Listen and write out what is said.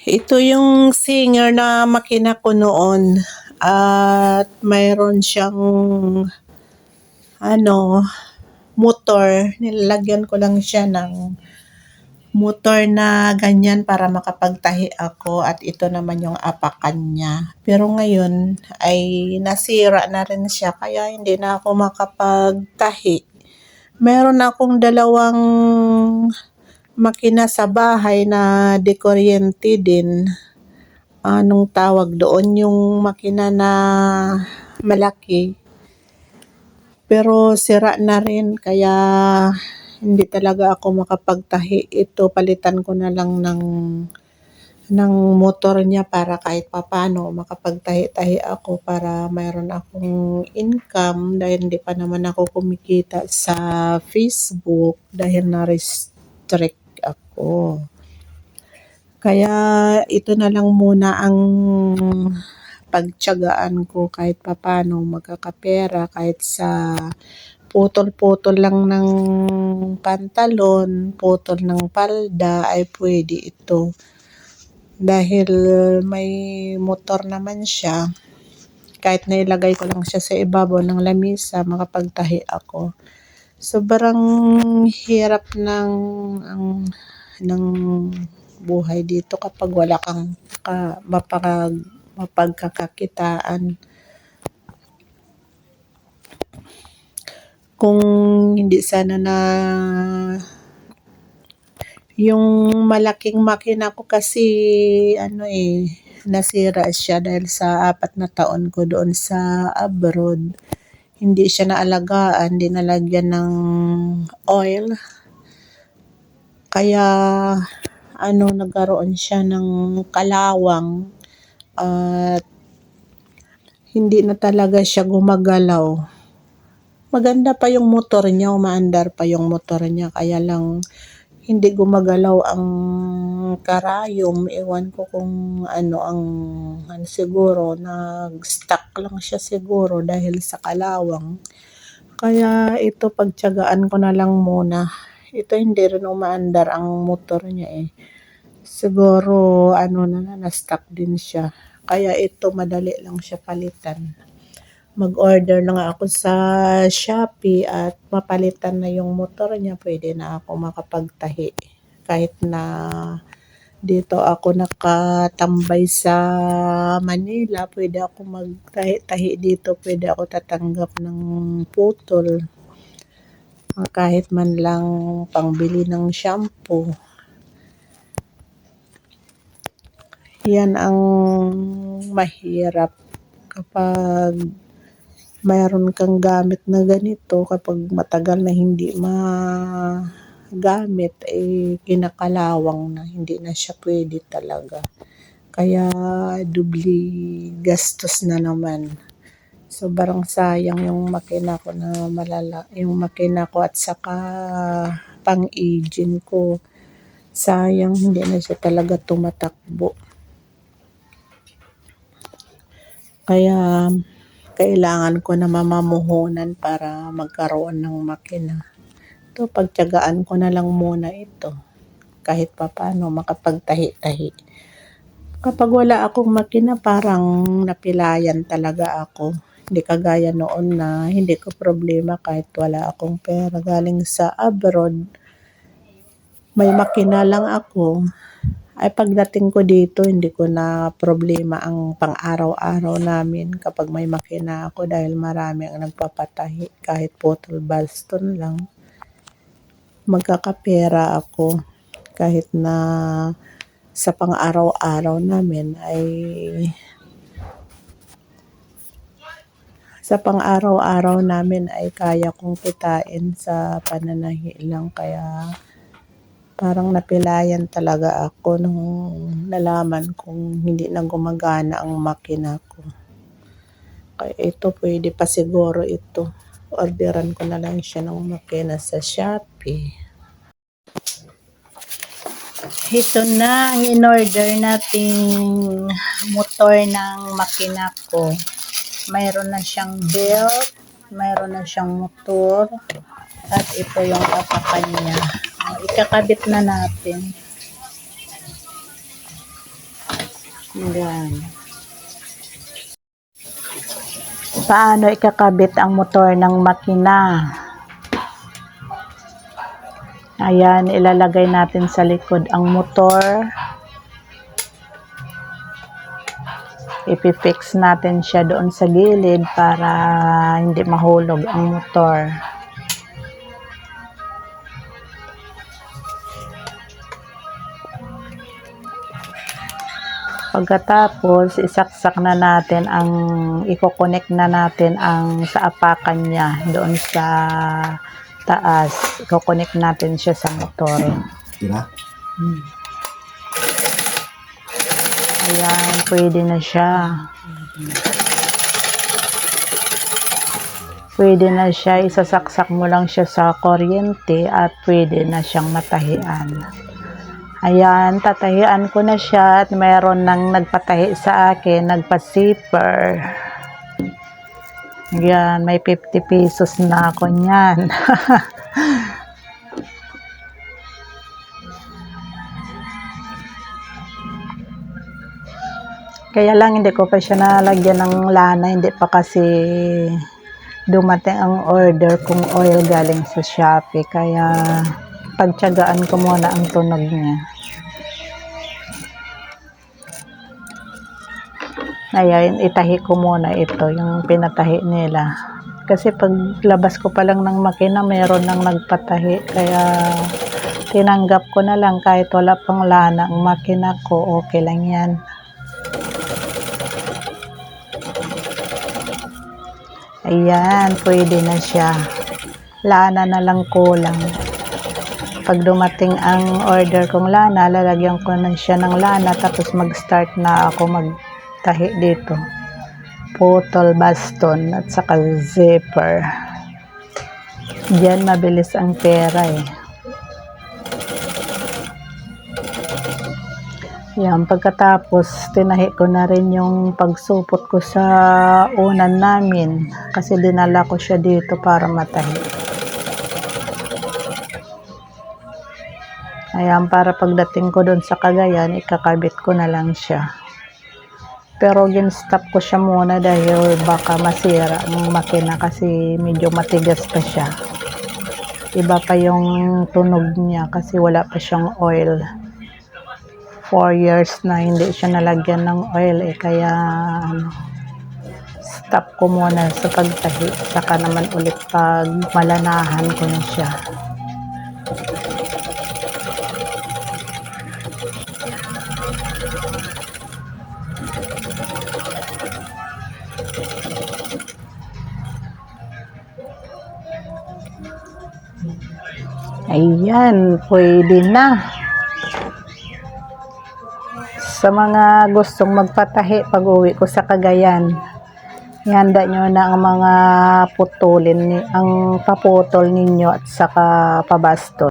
Ito yung singer na makina ko noon at mayroon siyang ano, motor. Nilalagyan ko lang siya ng motor na ganyan para makapagtahi ako at ito naman yung apakan niya. Pero ngayon ay nasira na rin siya kaya hindi na ako makapagtahi. Meron akong dalawang makina sa bahay na dekuryente din. Anong tawag doon? Yung makina na malaki. Pero sira na rin kaya hindi talaga ako makapagtahi. Ito palitan ko na lang ng ng motor niya para kahit papano makapagtahi-tahi ako para mayroon akong income dahil hindi pa naman ako kumikita sa Facebook dahil na-restrict ako. Kaya ito na lang muna ang pagtiyagaan ko kahit papano magkakapera kahit sa putol-putol lang ng pantalon, putol ng palda ay pwede ito. Dahil may motor naman siya, kahit nailagay ko lang siya sa ibabaw ng lamisa, makapagtahi ako. Sobrang hirap ng ang ng buhay dito kapag wala kang ka, mapag, mapagkakakitaan. Kung hindi sana na yung malaking makina ko kasi ano eh nasira siya dahil sa apat na taon ko doon sa abroad. Hindi siya naalagaan, hindi nalagyan ng oil. Kaya ano nagkaroon siya ng kalawang at hindi na talaga siya gumagalaw. Maganda pa yung motor niya, umaandar pa yung motor niya kaya lang hindi gumagalaw ang karayom. Ewan ko kung ano ang ano siguro nag-stuck lang siya siguro dahil sa kalawang. Kaya ito pagtiyagaan ko na lang muna. Ito hindi rin umaandar ang motor niya eh. Siguro ano na na-stuck din siya. Kaya ito madali lang siya palitan. Mag-order lang ako sa Shopee at mapalitan na yung motor niya, pwede na ako makapagtahi. Kahit na dito ako nakatambay sa Manila, pwede ako magtahi-tahi dito, pwede ako tatanggap ng putol. Kahit man lang pangbili ng shampoo. Yan ang mahirap kapag mayroon kang gamit na ganito kapag matagal na hindi magamit eh kinakalawang na hindi na siya pwede talaga kaya dubli gastos na naman sobrang sayang yung makina ko na malala yung makina ko at saka pang engine ko sayang hindi na siya talaga tumatakbo kaya kailangan ko na mamamuhunan para magkaroon ng makina. Ito, pagtiyagaan ko na lang muna ito. Kahit papano makapagtahi-tahi. Kapag wala akong makina, parang napilayan talaga ako. Hindi kagaya noon na hindi ko problema kahit wala akong pera. Galing sa abroad, may makina lang ako ay pagdating ko dito, hindi ko na problema ang pang-araw-araw namin kapag may makina ako dahil marami ang nagpapatahi kahit putol baston lang. Magkakapera ako kahit na sa pang-araw-araw namin ay sa pang-araw-araw namin ay kaya kong kitain sa pananahi lang kaya parang napilayan talaga ako nung nalaman kong hindi na gumagana ang makina ko. Kaya ito, pwede pa siguro ito. Orderan ko na lang siya ng makina sa Shopee. Ito na ang in-order nating motor ng makina ko. Mayroon na siyang belt, mayroon na siyang motor, at ito yung apakan niya. Ikakabit na natin. Yan. Paano ikakabit ang motor ng makina? Ayan, ilalagay natin sa likod ang motor. Ipifix natin siya doon sa gilid para hindi mahulog ang motor. Pagkatapos, isaksak na natin ang, i-connect na natin ang sa apakan niya doon sa taas. I-connect natin siya sa motor. Tira? Hmm. Ayan, pwede na siya. Pwede na siya, isasaksak mo lang siya sa kuryente at pwede na siyang matahian. Ayan, tatahian ko na siya at mayroon nang nagpatahi sa akin, nagpa-zipper. Ayan, may 50 pesos na ako niyan. Kaya lang hindi ko pa siya nalagyan ng lana, hindi pa kasi dumating ang order kung oil galing sa Shopee. Kaya pagtyagaan ko muna ang tunog niya. Ayan, itahi ko muna ito, yung pinatahi nila. Kasi pag labas ko pa lang ng makina, mayroon nang nagpatahi. Kaya tinanggap ko na lang kahit wala pang lana ang makina ko, okay lang yan. Ayan, pwede na siya. Lana na lang kulang. Pag dumating ang order kong lana, lalagyan ko na siya ng lana tapos mag-start na ako magtahi dito. Putol, baston at saka zipper. Diyan mabilis ang pera eh. Yan, pagkatapos, tinahi ko na rin yung pagsupot ko sa unan namin kasi dinala ko siya dito para matahi. Ayan, para pagdating ko doon sa Cagayan, ikakabit ko na lang siya. Pero ginstop ko siya muna dahil baka masira ang makina kasi medyo matigas pa siya. Iba pa yung tunog niya kasi wala pa siyang oil. 4 years na hindi siya nalagyan ng oil eh kaya ano, stop ko muna sa pagtahi. Saka naman ulit pag malanahan ko na siya. Ayan pwede na sa mga gustong magpatahi pag uwi ko sa Cagayan. Ihanda nyo na ang mga putulin, ang paputol ninyo at saka pabaston.